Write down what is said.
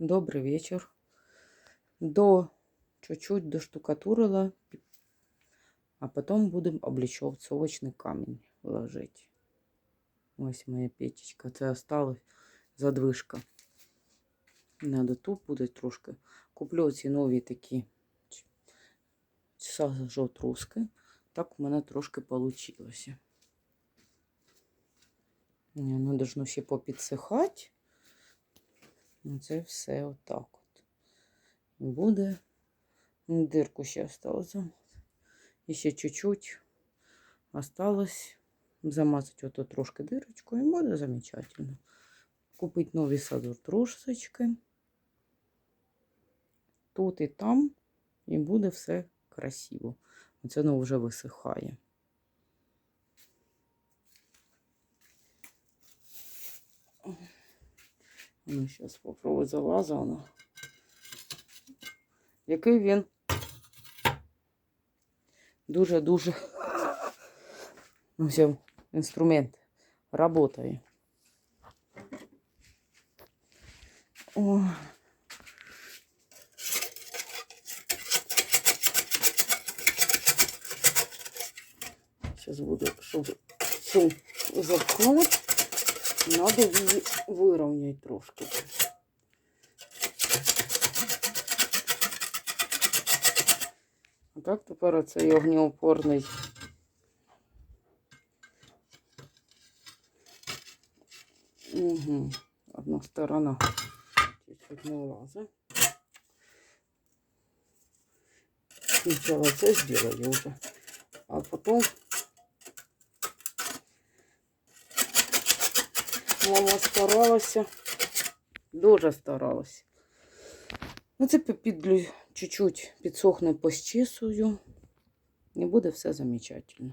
Добрый вечер. До чуть-чуть доштукатурила, а потом будем облицовочный камінь ложити. Ось моя печечка. Це осталась задвижка. Надо тут буде трошки. Куплю ці нові такі сажу труски. Так у мене трошки получилося. Ні, Ну, должно ще попідсихати. Ну, Це все отак от. Буде. Дирку ще осталось. І ще чуть-чуть осталось замазати ото трошки дирочку і буде замечательно. Купити нові саду трошечки. Тут і там, і буде все красиво. Оце воно вже висихає. Ну, зараз попробую залаза воно. Який він дуже-дуже ну, все, інструмент работає. О. Сейчас буду, чтобы цю заткнуть, надо її вирівняти трошки. А так тепер оцей огнеупорний Угу. Одна сторона чуть-чуть не влазить. Сначала це сделали уже, а потом мама старалася, дуже старалася. Ну, це підлю чуть-чуть підсохне, пощисую, і буде все замечательно.